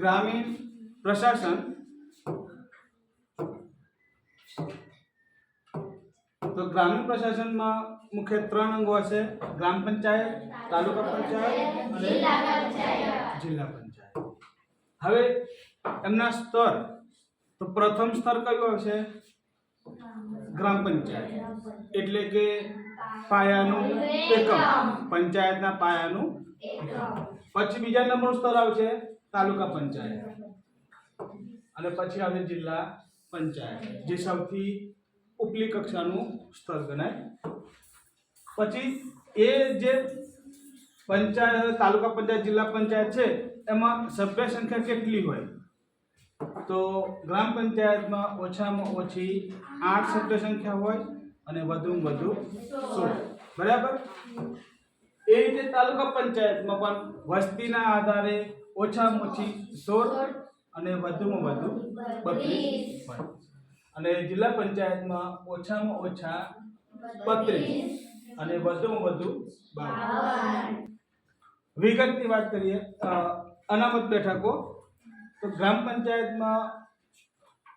ગ્રામીણ પ્રશાસન તો ગ્રામીણ પ્રશાસનમાં મુખ્ય ત્રણ અંગો હશે. ગ્રામ પંચાયત તાલુકા પંચાયત અને જિલ્લા પંચાયત. હવે એમના સ્તર. તો પ્રથમ સ્તર કયું આવશે ગ્રામ પંચાયત. એટલે કે પાયાનું એકમ. પંચાયતના પાયાનું પછી બીજા નંબરનું સ્તર આવશે તાલુકા પંચાયત. અને પછી આવે જિલ્લા પંચાયત, જે સૌથી ઉપલી કક્ષાનું સ્તર ગણાય. પછી એ જે પંચાયત, તાલુકા પંચાયત, જિલ્લા પંચાયત છે, એમાં સભ્ય સંખ્યા કેટલી હોય? તો ગ્રામ પંચાયતમાં ઓછામાં ઓછી આઠ સભ્ય સંખ્યા હોય અને વધુમાં વધુ સોળ બરાબર? એ રીતે તાલુકા પંચાયતમાં પણ વસ્તીના આધારે ઓછામાં ઓછી સોળ અને વધુમાં વધુ બત્રીસ અને જિલ્લા પંચાયતમાં ઓછામાં ઓછા બત્રીસ અને વધુમાં વધુ બાર વિગતની વાત કરીએ અનામત બેઠકો તો ગ્રામ પંચાયતમાં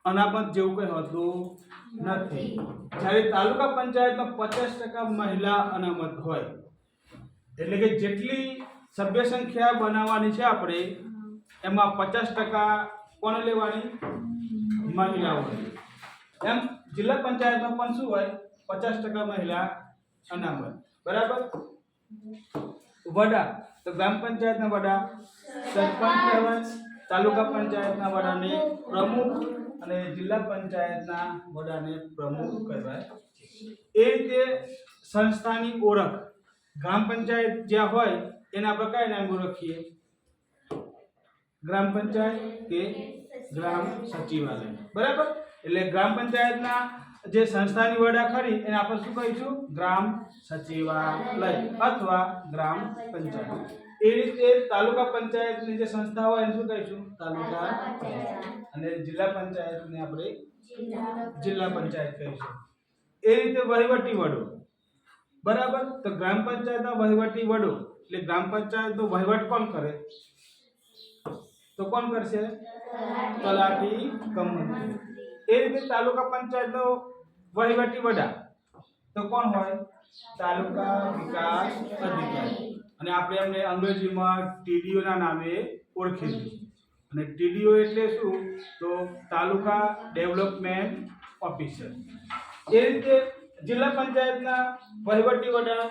અનામત જેવું કંઈ હોતું નથી. જ્યારે તાલુકા પંચાયતમાં પચાસ ટકા મહિલા અનામત હોય, એટલે કે જેટલી સભ્ય સંખ્યા બનાવવાની છે આપણે, એમાં પચાસ ટકા કોને લેવાની? મહિલાઓની એમ જિલ્લા પંચાયતમાં પણ શું હોય? પચાસ ટકા મહિલા અનામત. બરાબર? વડા. તો ગ્રામ પંચાયતના વડા. સરપંચ કહેવાય. તાલુકા પંચાયતના વડાને પ્રમુખ અને જિલ્લા પંચાયતના વડાને પ્રમુખ કહેવાય એ રીતે સંસ્થાની ઓળખ, ગ્રામ પંચાયત જ્યાં હોય એના આપણે કયા નામ ઓળખીએ? ગ્રામ પંચાયત કે ગ્રામ સચિવાલય? બરાબર? એટલે ગ્રામ પંચાયતના જે સંસ્થાની વડા ખરી, એને આપણે શું કહીશું? ગ્રામ સચિવાલય અથવા ગ્રામ પંચાયત. એ રીતે તાલુકા પંચાયતની જે સંસ્થા હોય એને શું કહીશું? તાલુકા અને જિલ્લા પંચાયતને આપણે જિલ્લા પંચાયત. કહીશું. એ રીતે વહીવટી વડો. બરાબર? તો ગ્રામ પંચાયતના વહીવટી વડો. એટલે ગ્રામ પંચાયતનો વહીવટ કોણ કરે? તો કોણ કરશે? તલાટી કમ એ રીતે તાલુકા પંચાયતનો વહીવટી વડા. તો કોણ હોય? તાલુકા વિકાસ અધિકારી. અને આપણે એમને અંગ્રેજીમાં ટીડીઓના નામે ઓળખીએ અને ટીડીઓ એટલે શું? તો તાલુકા ડેવલપમેન્ટ ઓફિસર. એ રીતે જિલ્લા પંચાયતના વહીવટી વડા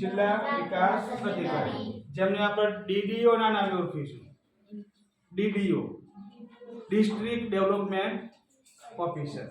જિલ્લા વિકાસ અધિકારી જેમને આપણે ડીડીઓના નામે ઓળખીશું. DDO district development officer.